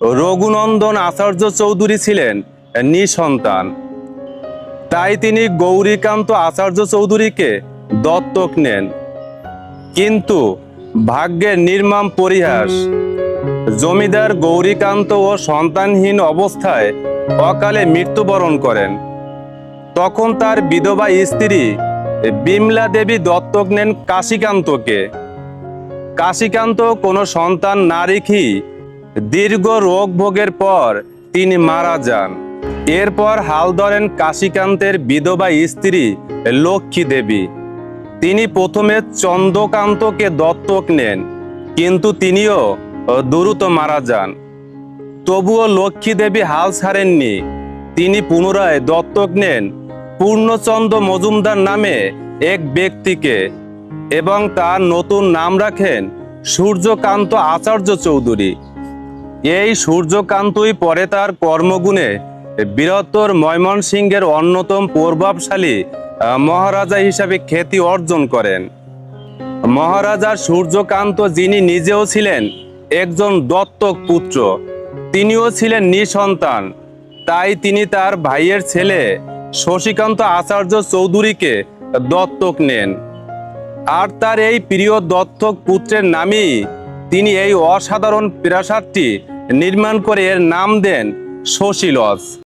রঘুনন্দন আচার্য চৌধুরী ছিলেন নিঃসন্তান। তাই তিনি গৌরীকান্ত আচার্য চৌধুরীকে দত্তক নেন। কিন্তু ভাগ্যের নির্মাম পরিহাস, জমিদার গৌরীকান্ত ও সন্তানহীন অবস্থায় অকালে মৃত্যুবরণ করেন। তখন তার বিধবা স্ত্রী বিমলা দেবী দত্তক নেন কাশীকান্তকে। কাশীকান্ত কোনো সন্তান না রেখেই দীর্ঘ রোগ ভোগের পর তিনি মারা যান। এরপর হাল ধরেন কাশীকান্তের বিধবা স্ত্রী লক্ষ্মী দেবী। তিনি প্রথমে চন্দ্রকান্তকে দত্তক নেন, কিন্তু তিনিও দ্রুত মারা যান। তবুও লক্ষ্মী দেবী হাল ছাড়েননি। তিনি পুনরায় দত্তক নেন পূর্ণচন্দ্র মজুমদার নামে এক ব্যক্তিকে এবং তার নতুন নাম রাখেন সূর্যকান্ত আচার্য চৌধুরী। এই সূর্যকান্তই পরে তার কর্মগুণে বীরত্তর ময়মনসিংহের অন্যতম প্রভাবশালী মহারাজা হিসাবে খ্যাতি অর্জন করেন। মহারাজা সূর্যকান্ত যিনি নিজেও ছিলেন একজন দত্তক পুত্র, তিনিও ছিলেন নিঃসন্তান। তাই তিনি তার ভাইয়ের ছেলে শশীকান্ত আচার্য চৌধুরীকে দত্তক নেন। আর তার এই প্রিয় দত্তক পুত্রের নামেই তিনি এই অসাধারণ প্রাসাদটি নির্মাণ করে এর নাম দেন শশী লজ।